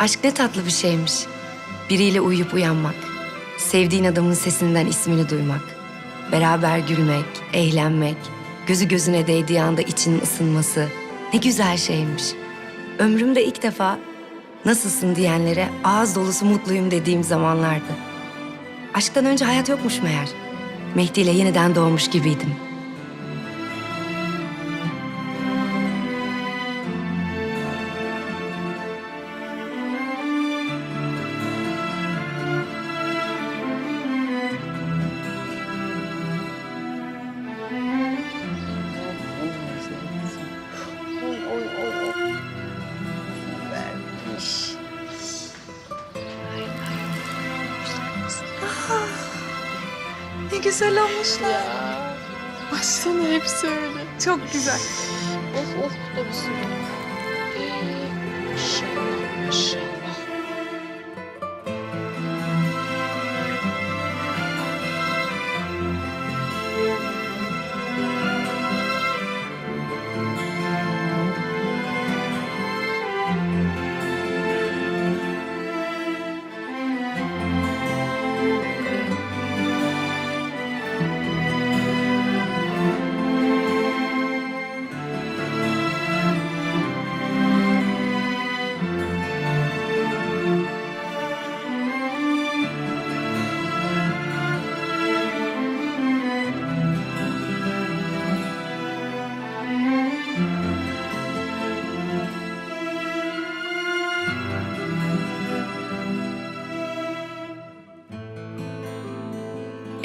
Aşk ne tatlı bir şeymiş. Biriyle uyuyup uyanmak. Sevdiğin adamın sesinden ismini duymak. Beraber gülmek, eğlenmek. Gözü gözüne değdiği anda içinin ısınması. Ne güzel şeymiş. Ömrümde ilk defa nasılsın diyenlere ağız dolusu mutluyum dediğim zamanlardı. Aşktan önce hayat yokmuş meğer. Mehdi ile yeniden doğmuş gibiydim. Güzel olmuşlar. Baksana hepsi öyle. Çok güzel. Of of bu bir sürü.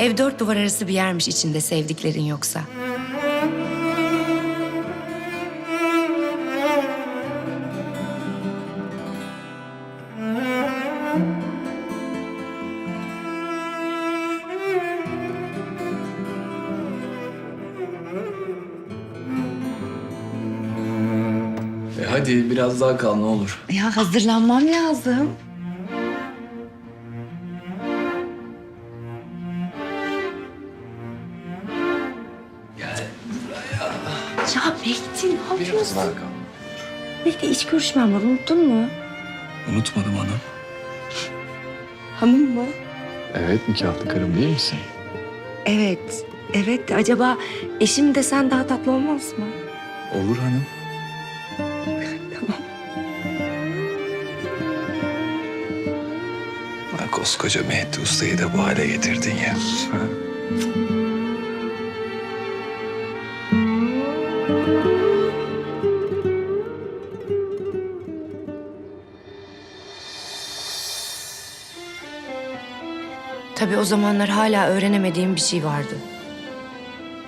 Ev dört duvar arası bir yermiş içinde sevdiklerin yoksa. E hadi biraz daha kal ne olur. Ya hazırlanmam lazım. Biraz daha kal. Mehdi iş görüşmem var unuttun mu? Unutmadım hanım. Hanım mı? Evet nikahlı karım değil misin? Evet. Evet acaba eşim desen daha tatlı olmaz mı? Olur hanım. Tamam. Koskoca Mehdi Usta'yı da bu hale getirdin ya. Tabii o zamanlar hala öğrenemediğim bir şey vardı.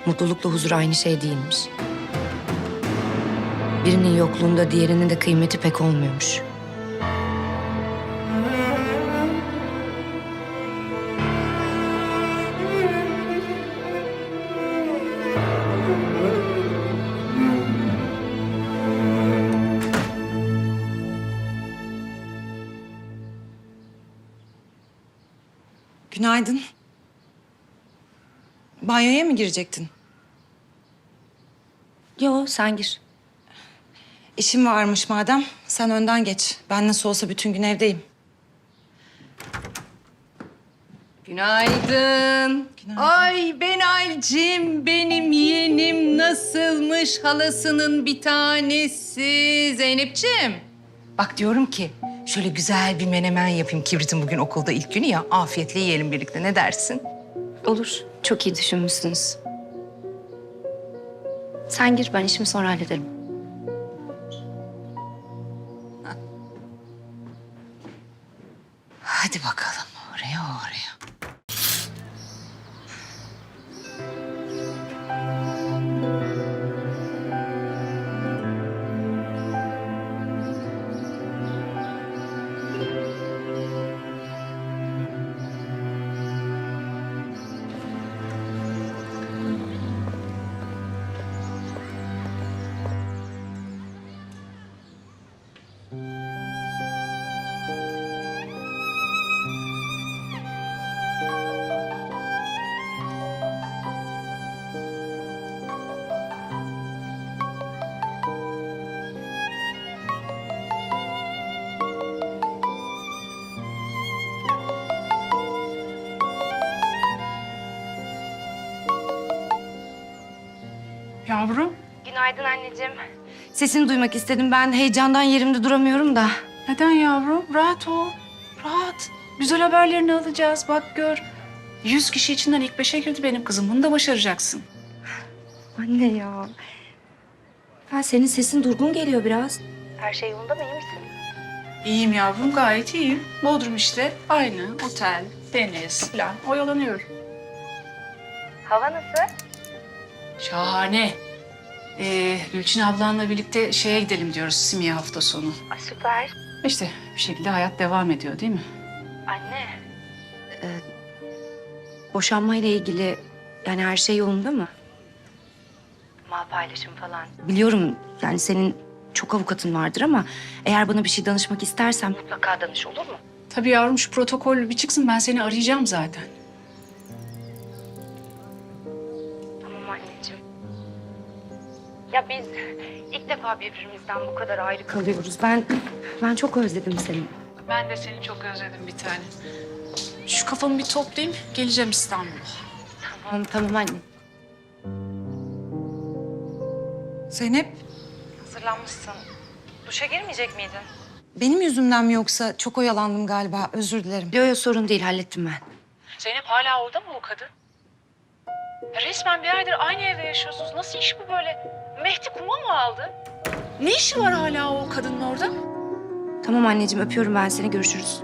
Mutlulukla huzur aynı şey değilmiş. Birinin yokluğunda diğerinin de kıymeti pek olmuyormuş. Banyoya mı girecektin? Yo sen gir. İşim varmış madem. Sen önden geç. Ben nasıl olsa bütün gün evdeyim. Günaydın. Ay Benalcim benim yeğenim nasılmış halasının bir tanesi Zeynep'ciğim. Bak diyorum ki şöyle güzel bir menemen yapayım. Kibrit'in bugün okulda ilk günü ya afiyetle yiyelim birlikte ne dersin? Olur. Çok iyi düşünmüşsünüz. Sen gir ben işimi sonra hallederim. Hadi bakalım oraya oraya. Yavrum? Günaydın anneciğim. Sesini duymak istedim. Ben heyecandan yerimde duramıyorum da. Neden yavrum? Rahat ol. Rahat. Güzel haberlerini alacağız. Bak gör. Yüz kişi içinden ilk beşe girdi benim kızım. Bunu da başaracaksın. Anne ya. Ha, senin sesin durgun geliyor biraz. Her şey yolunda mı? iyi misin? İyiyim yavrum, gayet iyiyim. Bodrum işte. Aynı. Otel, deniz falan. Oyalanıyorum. Hava nasıl? Şahane. Ee, Gülçin ablanla birlikte şeye gidelim diyoruz Simiye hafta sonu. Ay, süper. İşte bir şekilde hayat devam ediyor değil mi? Anne. Ee, boşanmayla ilgili yani her şey yolunda mı? Mal paylaşım falan. Biliyorum yani senin çok avukatın vardır ama eğer bana bir şey danışmak istersen mutlaka danış olur mu? Tabii yavrum şu protokol bir çıksın ben seni arayacağım zaten. Ya biz ilk defa birbirimizden bu kadar ayrı kalıyoruz. Ben ben çok özledim seni. Ben de seni çok özledim bir tane. Şu kafamı bir toplayayım geleceğim İstanbul'a. Tamam tamam anne. Zeynep. Hazırlanmışsın. Duşa girmeyecek miydin? Benim yüzümden mi yoksa çok oyalandım galiba. Özür dilerim. Yok yok sorun değil hallettim ben. Zeynep hala orada mı o kadın? Resmen bir aydır aynı evde yaşıyorsunuz. Nasıl iş bu böyle? Mehdi kuma mı aldı? Ne işi var hala o kadının orada? Tamam anneciğim öpüyorum ben seni görüşürüz.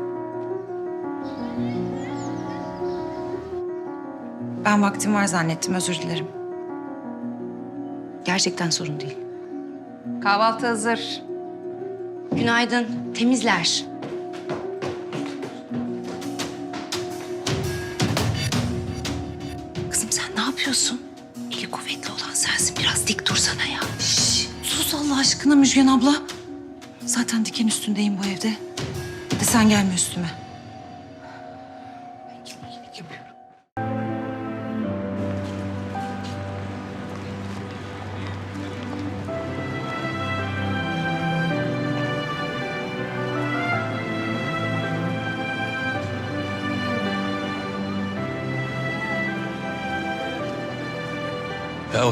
Ben vaktim var zannettim. Özür dilerim. Gerçekten sorun değil. Kahvaltı hazır. Günaydın. Temizler. Kızım sen ne yapıyorsun? Sensin. Biraz dik dursana ya. Şş, sus Allah aşkına Müjgan abla. Zaten diken üstündeyim bu evde. Bir de sen gelme üstüme.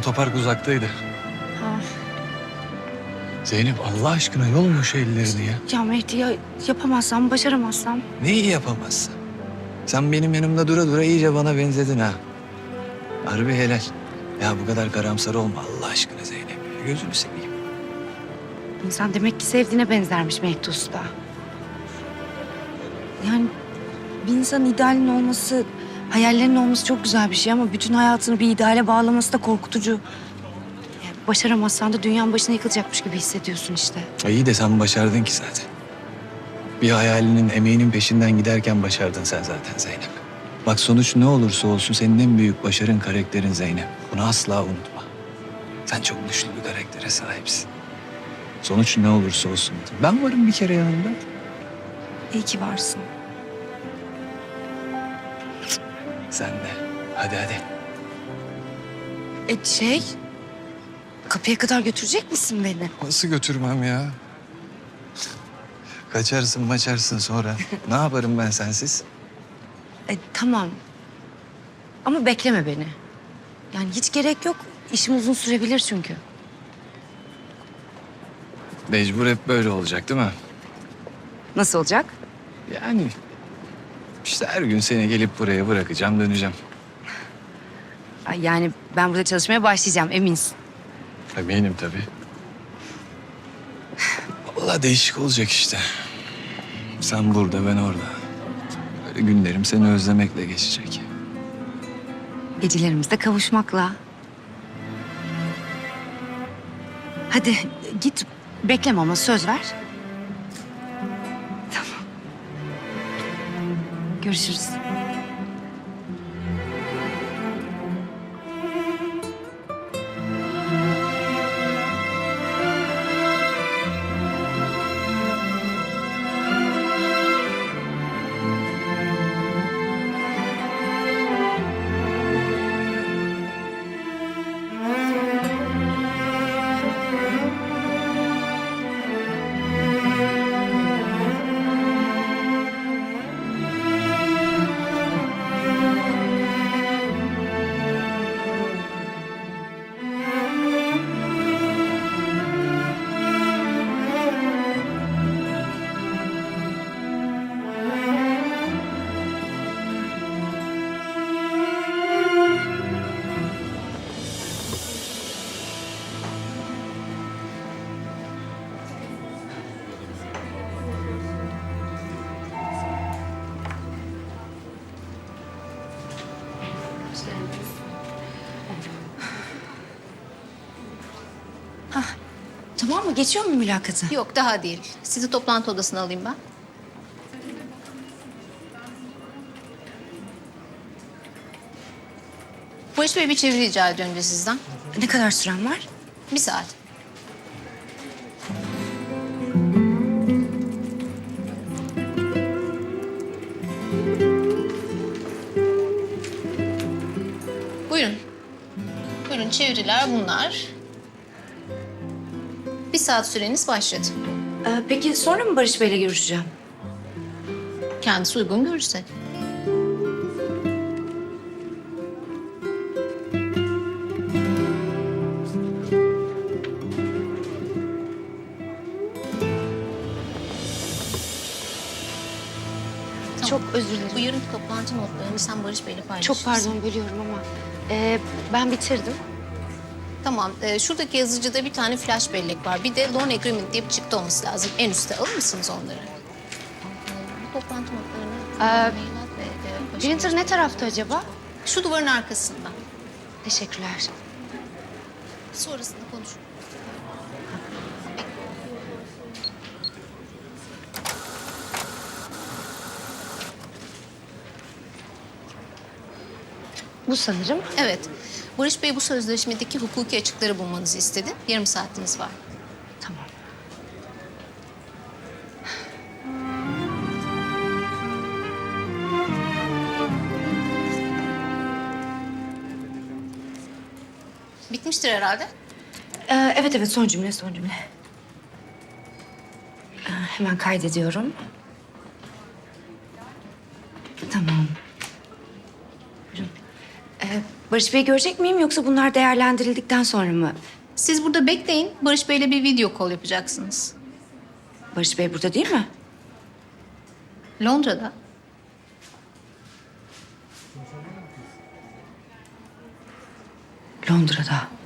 Otopark uzaktaydı. Zeynep Allah aşkına yol mu şu ellerini ya? Ya Mehdi ya yapamazsam, başaramazsam? Neyi yapamazsın? Sen benim yanımda dura dura iyice bana benzedin ha. Harbi helal. Ya bu kadar karamsar olma Allah aşkına Zeynep. Gözünü seveyim. İnsan demek ki sevdiğine benzermiş Mehdi Usta. Yani bir insanın idealinin olması, hayallerinin olması çok güzel bir şey ama bütün hayatını bir ideale bağlaması da korkutucu. Yani başaramazsan da dünyanın başına yıkılacakmış gibi hissediyorsun işte. Ya İyi de sen başardın ki zaten. Bir hayalinin, emeğinin peşinden giderken başardın sen zaten Zeynep. Bak sonuç ne olursa olsun senin en büyük başarın karakterin Zeynep. Bunu asla unutma. Sen çok güçlü bir karaktere sahipsin. Sonuç ne olursa olsun. Ben varım bir kere yanında. İyi ki varsın. Sen de. Hadi hadi. E şey, kapıya kadar götürecek misin beni? Nasıl götürmem ya? Kaçarsın maçarsın sonra. ne yaparım ben sensiz? E, tamam. Ama bekleme beni. Yani hiç gerek yok. İşim uzun sürebilir çünkü. Mecbur hep böyle olacak değil mi? Nasıl olacak? Yani işte her gün seni gelip buraya bırakacağım döneceğim. Ay, Yani ben burada çalışmaya başlayacağım eminsin. Eminim tabii. Vallahi değişik olacak işte. Sen burada ben orada. Böyle günlerim seni özlemekle geçecek. Gecelerimizde kavuşmakla. Hadi git bekleme ama söz ver. Görüşürüz. Tamam mı? Geçiyor mu mülakatı? Yok daha değil. Sizi toplantı odasına alayım ben. Barış Bey bir çeviri rica ediyor önce sizden. Ne kadar süren var? Bir saat. Buyurun. Buyurun çeviriler bunlar. Bir saat süreniz başladı. Ee, peki sonra mı Barış Bey'le görüşeceğim? Kendisi uygun görürse. Çok özür dilerim. Bu yarın toplantı notlarını sen Barış Bey'le paylaşırsın. Çok pardon bölüyorum ama ee, ben bitirdim. Tamam. e, şuradaki yazıcıda bir tane flash bellek var. Bir de loan agreement diye bir çıktı olması lazım. En üstte alır mısınız onları? Bu toplantı notlarını... Ee, Printer ne tarafta acaba? Şu duvarın arkasında. Teşekkürler. Sonrasında konuşuruz. Bu sanırım. Evet. Barış Bey bu sözleşmedeki hukuki açıkları bulmanızı istedi. Yarım saatiniz var. Tamam. Bitmiştir herhalde. Ee, evet evet son cümle son cümle. Ee, hemen kaydediyorum. Tamam. Buyurun. Ee, Barış Bey görecek miyim yoksa bunlar değerlendirildikten sonra mı? Siz burada bekleyin. Barış Bey'le bir video call yapacaksınız. Barış Bey burada değil mi? Londra'da. Londra'da.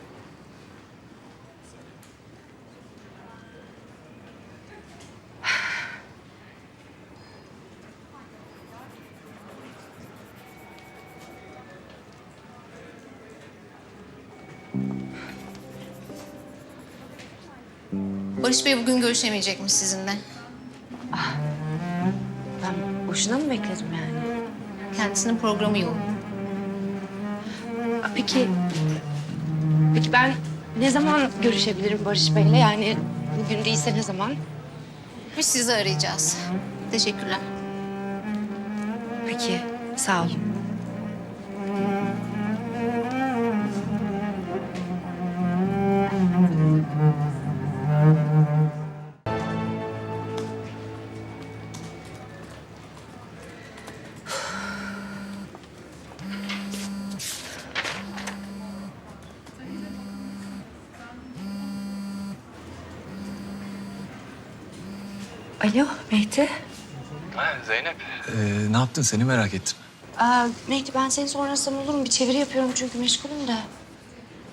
Barış Bey bugün görüşemeyecekmiş sizinle. Ben boşuna mı bekledim yani? Kendisinin programı yoğun. Aa, Peki, peki ben ne zaman görüşebilirim Barış Bey'le? Yani bugün değilse ne zaman? Biz sizi arayacağız. Teşekkürler. Peki, sağ olun. Alo Mehdi. Zeynep. Ee, ne yaptın seni merak ettim. Aa, Mehdi ben seni sonra arasam olur mu? Bir çeviri yapıyorum çünkü meşgulüm de.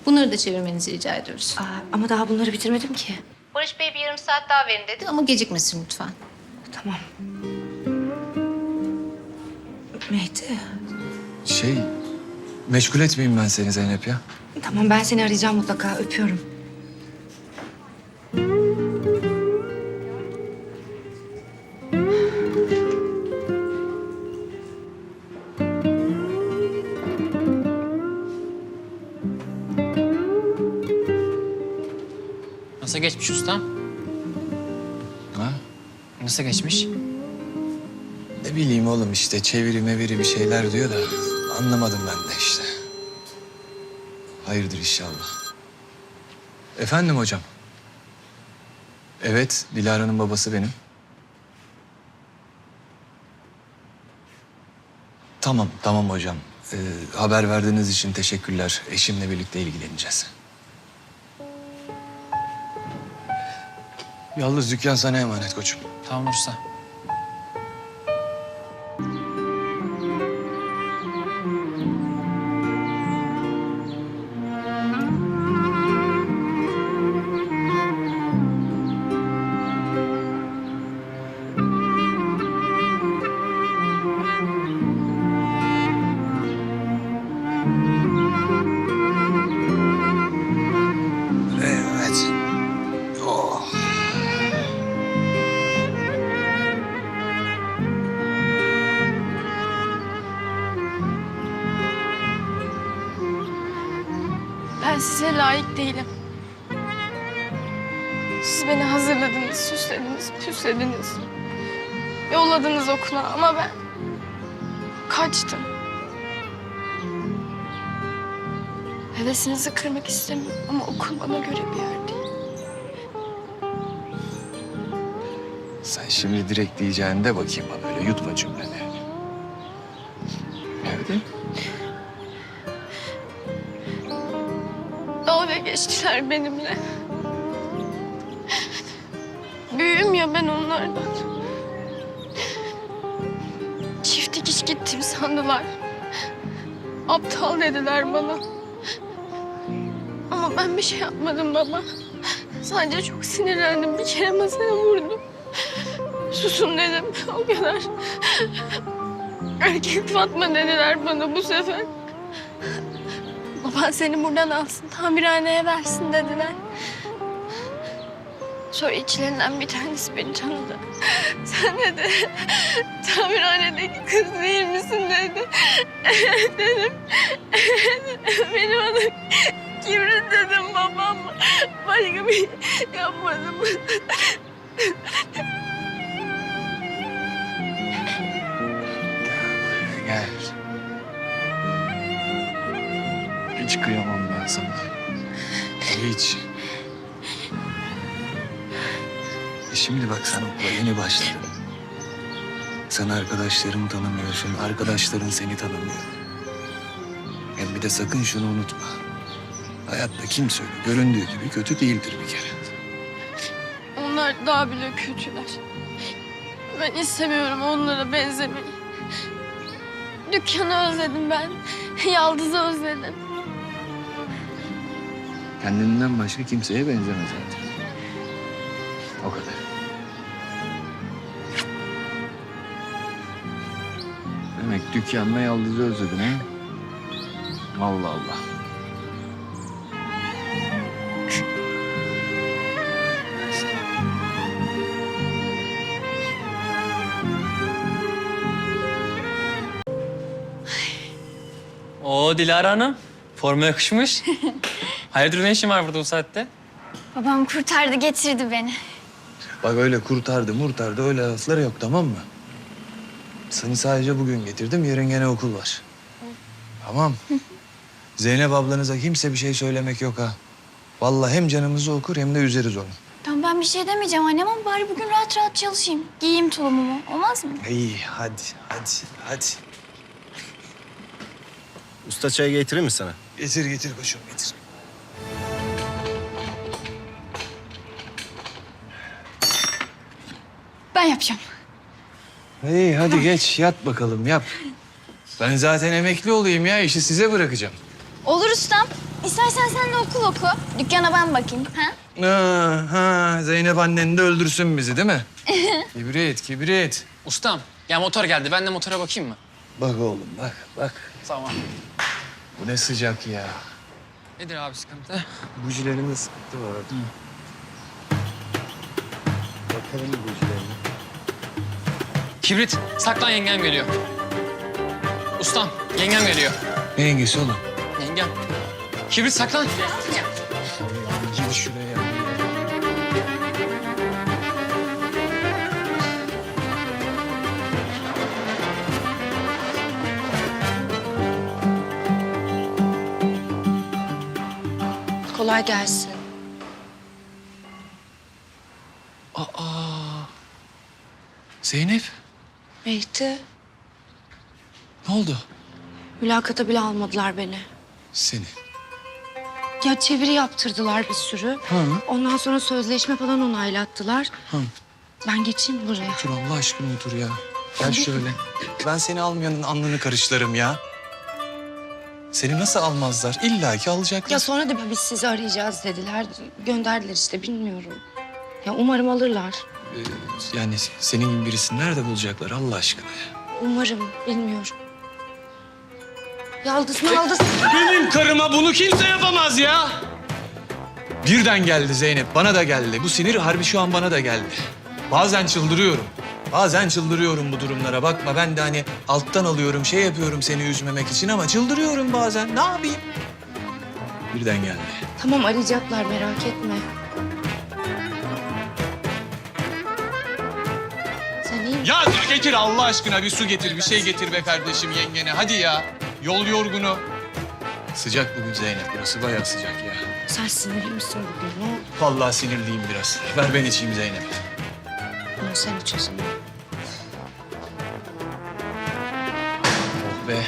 Bunları da çevirmenizi rica ediyoruz. Aa, ama daha bunları bitirmedim ki. Barış Bey bir yarım saat daha verin dedi ama gecikmesin lütfen. Tamam. Mehdi. Şey, meşgul etmeyeyim ben seni Zeynep ya. Tamam ben seni arayacağım mutlaka. Öpüyorum. Geçmiş ustam? Ha? Nasıl geçmiş? Ne bileyim oğlum işte çeviri meviri bir şeyler diyor da anlamadım ben de işte. Hayırdır inşallah. Efendim hocam. Evet, Dilara'nın babası benim. Tamam, tamam hocam. Ee, haber verdiğiniz için teşekkürler. Eşimle birlikte ilgileneceğiz. Yalnız dükkan sana emanet koçum. Tamam usta. Size layık değilim. Siz beni hazırladınız, süslediniz, püslediniz. Yolladınız okula ama ben kaçtım. Hevesinizi kırmak istemiyorum ama okul bana göre bir yer değil. Sen şimdi direkt diyeceğin de bakayım bana öyle yutma cümleni. Geçtiler benimle. Büyüğüm ya ben onlardan. Çift dikiş gittim sandılar. Aptal dediler bana. Ama ben bir şey yapmadım baba. Sadece çok sinirlendim. Bir kere masaya vurdum. Susun dedim o kadar. Erkek Fatma dediler bana bu sefer. Baban seni buradan alsın, tamirhaneye versin dediler. Sonra içlerinden bir tanesi beni tanıdı. Sen dedi, tamirhanedeki kız değil misin dedi. Evet dedim. Benim adım Kibrit dedim babam. Başka bir şey yapmadım. Ben sana. Hiç. E şimdi bak sen okula yeni başladın. Sen arkadaşlarını tanımıyorsun, arkadaşların seni tanımıyor. Hem bir de sakın şunu unutma. Hayatta kimse öyle göründüğü gibi kötü değildir bir kere. Onlar daha bile kötüler. Ben istemiyorum onlara benzemeyi. Dükkanı özledim ben. Yaldız'ı özledim. Kendinden başka kimseye benzeme zaten. O kadar. Demek dükkanla yaldızı özledin ha? Allah Allah. Oo Dilara Hanım. Forma yakışmış. Hayırdır ne işin var burada bu saatte? Babam kurtardı getirdi beni. Bak öyle kurtardı murtardı öyle laflar yok tamam mı? Seni sadece bugün getirdim yarın gene okul var. Tamam. Zeynep ablanıza kimse bir şey söylemek yok ha. Vallahi hem canımızı okur hem de üzeriz onu. Tamam ben bir şey demeyeceğim annem ama bari bugün rahat rahat çalışayım. Giyeyim tulumumu. Olmaz mı? İyi hadi hadi hadi. Usta çay getireyim mi sana? Getir getir koçum getir. Yapacağım. İyi hadi geç yat bakalım yap. Ben zaten emekli olayım ya işi size bırakacağım. Olur ustam. İstersen sen de okul oku. Dükkana ben bakayım. Ha? Ha, ha, Zeynep annen de öldürsün bizi değil mi? kibrit kibrit. Ustam, ya motor geldi. Ben de motora bakayım mı? Bak oğlum bak bak. Tamam. Bu ne sıcak ya. Nedir abi sıkıntı? Bujilerinde sıkıntı var. Bakalım bujilerine. Kibrit, saklan yengem geliyor. Ustam, yengem geliyor. Ne yengesi oğlum? Yengem. Kibrit saklan. Gir şuraya. Kolay gelsin. Aa. Zeynep Mehdi, ne oldu? mülakata bile almadılar beni. Seni. Ya çeviri yaptırdılar bir sürü. Ha. Ondan sonra sözleşme falan onaylattılar. Ha. Ben geçeyim buraya. Otur Allah aşkına otur ya. Gel şöyle. Ben seni almayanın alnını karıştırırım ya. Seni nasıl almazlar? İlla ki alacaklar. Ya sonra da biz sizi arayacağız dediler. Gönderdiler işte bilmiyorum. Ya umarım alırlar. Ee, yani senin gibi birisini nerede bulacaklar Allah aşkına ya? Umarım bilmiyorum. Yaldız mı aldız? Benim karıma bunu kimse yapamaz ya. Birden geldi Zeynep, bana da geldi. Bu sinir harbi şu an bana da geldi. Bazen çıldırıyorum. Bazen çıldırıyorum bu durumlara. Bakma ben de hani alttan alıyorum, şey yapıyorum seni üzmemek için ama çıldırıyorum bazen. Ne yapayım? Birden geldi. Tamam arayacaklar merak etme. Getir Allah aşkına bir su getir, bir şey getir be kardeşim yengene. Hadi ya. Yol yorgunu. Sıcak bugün Zeynep. Burası bayağı sıcak ya. Sen sinirli misin bugün? Ne? Vallahi sinirliyim biraz. Ver ben içeyim Zeynep. Bunu sen iç o zaman. Oh be.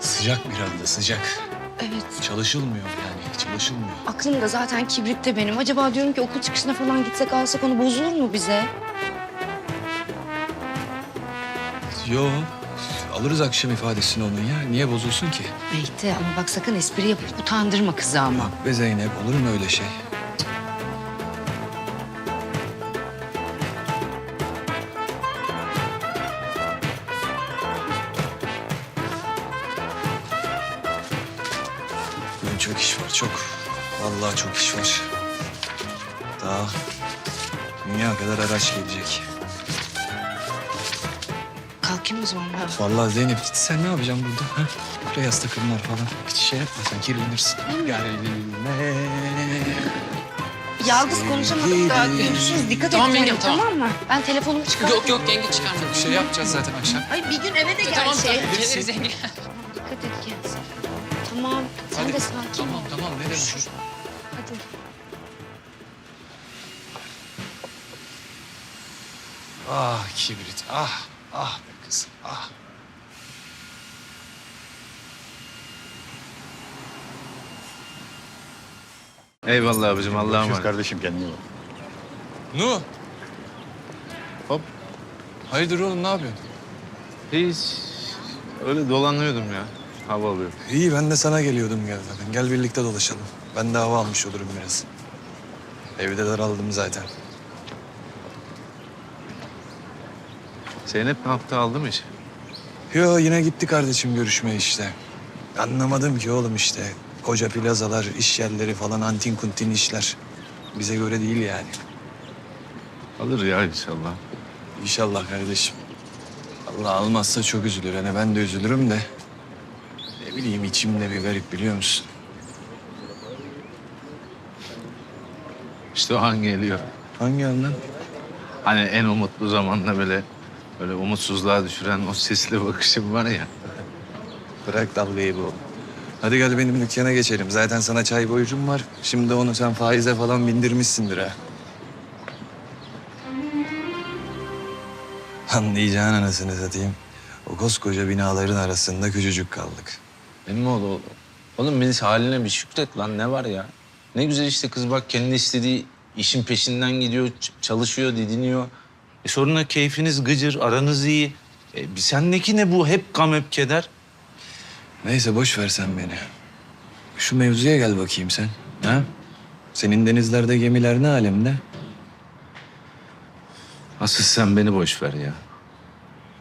Sıcak bir anda sıcak. Evet. Çalışılmıyor yani çalışılmıyor. Aklımda zaten kibritte benim. Acaba diyorum ki okul çıkışına falan gitsek alsak onu bozulur mu bize? Yo alırız akşam ifadesini onun ya. Niye bozulsun ki? Mehdi ama bak sakın espri yapıp utandırma kızı ama. Be Zeynep olur mu öyle şey? Bugün çok iş var çok. Vallahi çok iş var. Daha dünya kadar araç gelecek. Vallahi Zeynep git sen ne yapacaksın burada? Ha? Buraya yaz takımlar falan. Hiç şey yapma sen kirlenirsin. Gelme. Yalnız konuşamadık daha. Sevgilim. Görüşürüz. Dikkat Tamam et kendine, tamam. tamam mı? Ben telefonumu çıkardım. Yok yok yenge çıkarma. Bir şey yapacağız zaten akşam. Ay bir gün eve de gel Tamam şey. tamam geliriz yenge. Dikkat et kendine. Tamam. Sen Hadi. de sakin Tamam ol. tamam ne demek? Hadi. Ah kibrit ah ah be kızım ah. Eyvallah abicim Allah'a Görüşürüz emanet. kardeşim kendine iyi bak. Nu. Hop. Hayırdır oğlum ne yapıyorsun? Hiç öyle dolanıyordum ya. Hava alıyorum. İyi ben de sana geliyordum gel zaten. Gel birlikte dolaşalım. Ben de hava almış olurum biraz. Evde daraldım zaten. Zeynep ne yaptı aldı mı iş? Yo yine gitti kardeşim görüşmeye işte. Anlamadım ki oğlum işte. Koca plazalar, iş yerleri falan antin kuntin işler. Bize göre değil yani. Alır ya inşallah. İnşallah kardeşim. Allah almazsa çok üzülür. Hani ben de üzülürüm de. Ne bileyim içimde bir garip biliyor musun? İşte o an geliyor. Hangi anlam? Hani en umutlu zamanda böyle böyle umutsuzluğa düşüren o sesli bakışım var ya. Bırak dalgayı bu. Hadi gel benim dükkana geçelim. Zaten sana çay borcum var. Şimdi onu sen faize falan bindirmişsindir ha. Anlayacağın anasını satayım. O koskoca binaların arasında küçücük kaldık. Benim oğlu oğlum. Oğlum Melis haline bir şükret lan ne var ya? Ne güzel işte kız bak kendi istediği işin peşinden gidiyor, çalışıyor, didiniyor. E sonra keyfiniz gıcır, aranız iyi. E, sendeki ne bu? Hep gam, hep keder. Neyse boş ver sen beni. Şu mevzuya gel bakayım sen. Ha? Senin denizlerde gemiler ne alemde? Asıl sen beni boş ver ya.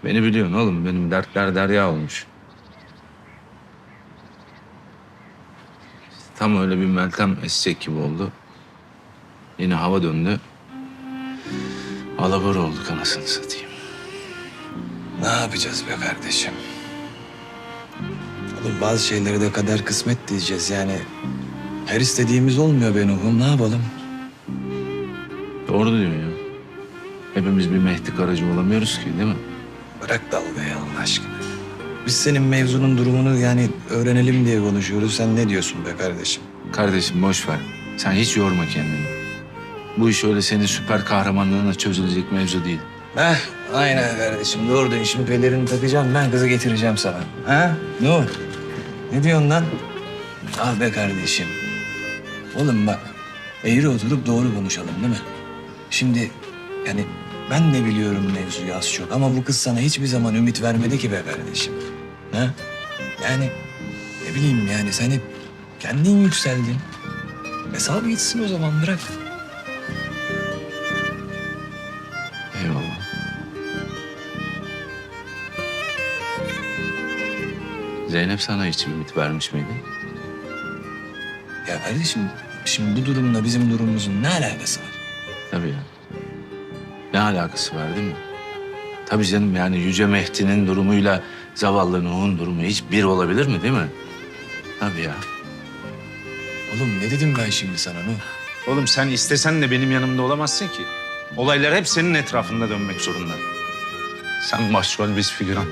Beni biliyorsun oğlum. Benim dertler derya olmuş. Tam öyle bir Meltem esecek gibi oldu. Yine hava döndü. Alabor olduk anasını satayım. Ne yapacağız be kardeşim? Oğlum bazı şeyleri de kader kısmet diyeceğiz yani. Her istediğimiz olmuyor be Nuh'um. Ne yapalım? Doğru diyor ya. Hepimiz bir Mehdi Karaca olamıyoruz ki değil mi? Bırak dalgayı Allah aşkına. Biz senin mevzunun durumunu yani öğrenelim diye konuşuyoruz. Sen ne diyorsun be kardeşim? Kardeşim boş ver. Sen hiç yorma kendini. Bu iş öyle senin süper kahramanlığına çözülecek mevzu değil. Heh, aynen kardeşim. Doğru diyorsun. Şimdi pelerini takacağım. Ben kızı getireceğim sana. Ha? Nur. Ne diyorsun lan? Ah be kardeşim. Oğlum bak. Eğri oturup doğru konuşalım değil mi? Şimdi yani ben de biliyorum mevzuyu az çok ama bu kız sana hiçbir zaman ümit vermedi ki be kardeşim. Ha? Yani ne bileyim yani sen hep kendin yükseldin. Hesabı gitsin o zaman bırak. Zeynep sana hiç ümit vermiş miydi? Ya kardeşim şimdi bu durumla bizim durumumuzun ne alakası var? Tabii ya. Ne alakası var değil mi? Tabii canım yani Yüce Mehdi'nin durumuyla zavallı Nuh'un durumu hiç bir olabilir mi değil mi? Tabii ya. Oğlum ne dedim ben şimdi sana Nuh? Oğlum sen istesen de benim yanımda olamazsın ki. Olaylar hep senin etrafında dönmek zorunda. Sen başrol biz figüran.